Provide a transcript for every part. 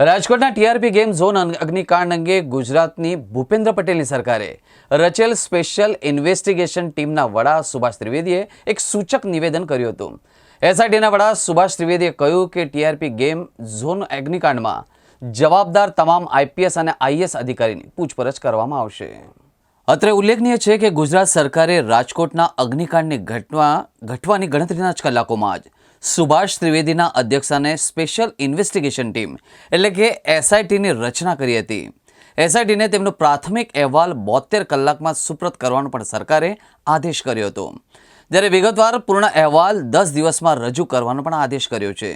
રાજકોટના TRP game zone અગ્નિકાંડ અંગે ગુજરાતની ભૂપેન્દ્ર પટેલની સરકારે રચેલ સ્પેશિયલ ઇન્વેસ્ટિગેશન ટીમના વડા સુભાષ ત્રિવેદીએ એક સૂચક નિવેદન કર્યું હતું. એસઆઈટીના વડા સુભાષ ત્રિવેદીએ કહ્યું કે ટીઆરપી ગેમ ઝોન અગ્નિકાંડમાં જવાબદાર તમામ આઈપીએસ અને આઈએસ અધિકારીની પૂછપરછ કરવામાં આવશે. અત્રે ઉલ્લેખનીય છે કે ગુજરાત સરકારે રાજકોટના અગ્નિકાંડની ઘટના ઘટવાની ગણતરીના જ કલાકોમાં જ સુભાષ ત્રિવેદીના અધ્યક્ષાને સ્પેશિયલ ઇન્વેસ્ટિગેશન ટીમ, એટલે કે એસઆઈટીની રચના કરી હતી. એસઆઈટીને તેમનો પ્રાથમિક અહેવાલ બોતેર કલાકમાં સુપ્રત કરવાનો પણ સરકારે આદેશ કર્યો હતો. જ્યારે વિગતવાર પૂર્ણ અહેવાલ દસ દિવસમાં રજૂ કરવાનો પણ આદેશ કર્યો છે.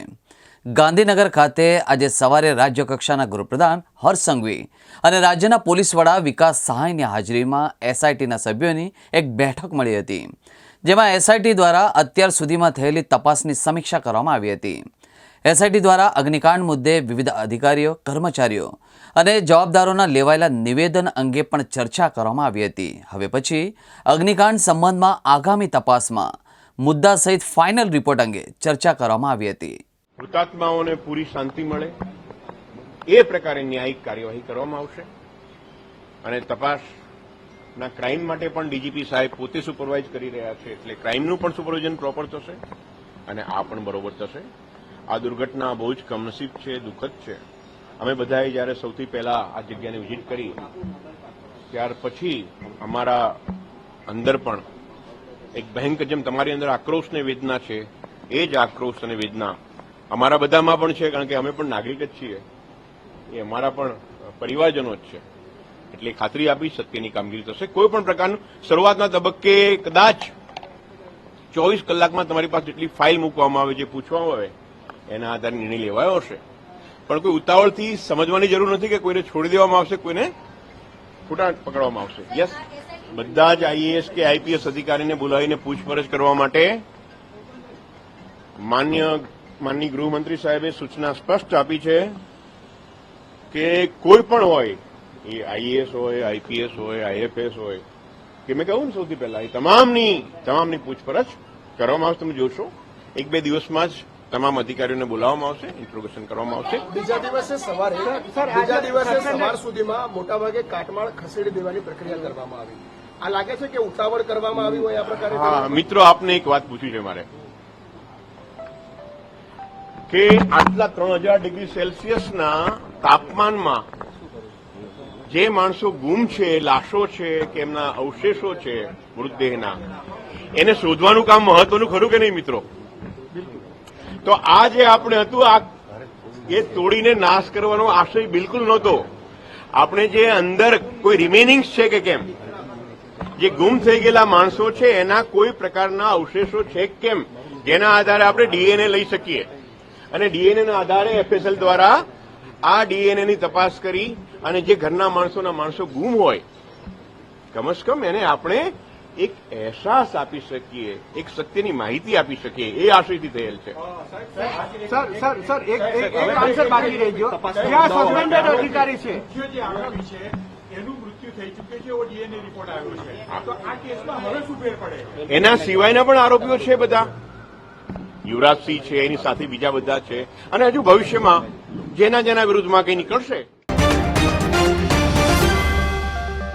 ગાંધીનગર ખાતે આજે સવારે રાજ્ય કક્ષાના ગૃહપ્રધાન હર્ષ સંઘવી અને રાજ્યના પોલીસ વડા વિકાસ સહાયની હાજરીમાં એસઆઈટીના સભ્યોની એક બેઠક મળી હતી, જેમાં એસઆઈટી દ્વારા અત્યાર સુધીમાં થયેલી તપાસની સમીક્ષા કરવામાં આવી હતી. એસઆઈટી દ્વારા અગ્નિકાંડ મુદ્દે વિવિધ અધિકારીઓ, કર્મચારીઓ અને જવાબદારોના લેવાયેલા નિવેદન અંગે પણ ચર્ચા કરવામાં આવી હતી. હવે પછી અગ્નિકાંડ સંબંધમાં આગામી તપાસમાં મુદ્દા સહિત ફાઇનલ રિપોર્ટ અંગે ચર્ચા કરવામાં આવી હતી. હુતાત્માઓને પૂરી શાંતિ મળે. એ પ્રકારે ન્યાયિક કાર્યવાહી કરવામાં આવશે. અને તપાસના ક્રાઇમ માટે પણ ડીજીપી સાહેબ પોતે સુપરવાઇઝ કરી રહ્યા છે, એટલે ક્રાઇમનું પણ સુપરવિઝન પ્રોપર થશે અને આ પણ બરોબર થશે. આ દુર્ઘટના બહુ જ કમનસીબ છે, દુઃખદ છે. અમે બધાએ જ્યારે સૌથી પહેલા આ જગ્યાને વિઝિટ કરી, ત્યાર પછી અમારા અંદર પણ એક ભયંકર, જેમ તમારી અંદર આક્રોશ ને વેદના છે, એ જ આક્રોશ અને વેદના અમારા બધામાં પણ છે, કારણ કે અમે પણ નાગરિક જ છીએ. એ અમારા પણ પરિવારજનો જ છે. એટલે ખાતરી આપી સત્યની કામગીરી થશે. કોઈ પણ પ્રકારનું શરૂઆતના તબક્કે કદાચ ચોવીસ કલાકમાં તમારી પાસે જેટલી ફાઇલ મૂકવામાં આવે, જે પૂછવામાં આવે, એના આધારે નિર્ણય લેવાયો હશે. પણ કોઈ ઉતાવળથી સમજવાની જરૂર નથી કે કોઈને છોડી દેવામાં આવશે, કોઈને ખોટા પકડવામાં આવશે. યસ બધા જ આઈએએસ કે આઈપીએસ અધિકારીને બોલાવીને પૂછપરછ કરવા માટે માન્ય માનની ગૃહમંત્રી સાહેબે સૂચના સ્પષ્ટ આપી છે કે કોઈ પણ હોય એ આઈએએસ હોય આઈપીએસ હોય આઈએફએસ હોય કે મેં કહ્યું ને સૌથી પહેલા એ તમામની તમામની પૂછપરછ કરવામાં આવશે તમે જોશો. એક બે દિવસમાં જ તમામ અધિકારીઓને બોલાવવામાં આવશે ઇન્ટ્રોગેશન કરવામાં આવશે. બીજા દિવસે સવારે બીજા દિવસે સવાર સુધીમાં મોટાભાગે કાટમાળ ખસેડી દેવાની પ્રક્રિયા કરવામાં આવી. આ લાગે છે કે ઉતાવળ કરવામાં આવી હોય આ પ્રકારે? હા મિત્રો આપને એક વાત પૂછવી છે મારે. કે આટલા ત્રણ હજાર ડિગ્રી સેલ્સિયસના તાપમાનમાં જે માણસો ગુમ છે, લાશો છે કે એમના અવશેષો છે મૃતદેહના, એને શોધવાનું કામ મહત્વનું ખરું કે નહીં મિત્રો? તો આ જે આપણે હતું આ એ તોડીને નાશ કરવાનો આશય બિલકુલ નહોતો. આપણે જે અંદર કોઈ રિમેનિંગ્સ છે કે કેમ? જે ગુમ થઈ ગયેલા માણસો છે, એના કોઈ પ્રકારના અવશેષો છે કેમ? જેના આધારે આપણે ડીએનએ લઈ શકીએ. અને ડીએનએ ના આધારે એફએસએલ દ્વારા આ ડીએનએ ની તપાસ કરી અને જે ઘરના માણસોના માણસો ગુમ હોય કમસ કમ એને આપણે એક અહેસાસ આપી શકીએ એક સત્યની માહિતી આપી શકીએ એ આશયથી થયેલ છે. સર સર સર એક આન્સર બાકી રહેજો. ક્યાં સસ્પેન્ડેડ અધિકારી છે. એનું મૃત્યુ થઈ ચૂક્યું છે એવો ડીએનએ રિપોર્ટ આવ્યો છે. તો આ કેસમાં હવે શું ફેર પડે? એના સિવાયના પણ આરોપીઓ છે બધા. યુવરાજસિંહ છે, એની સાથે બીજા બધા છે. અને હજુ ભવિષ્યમાં જેના જેના વિરુદ્ધમાં કંઈ નીકળશે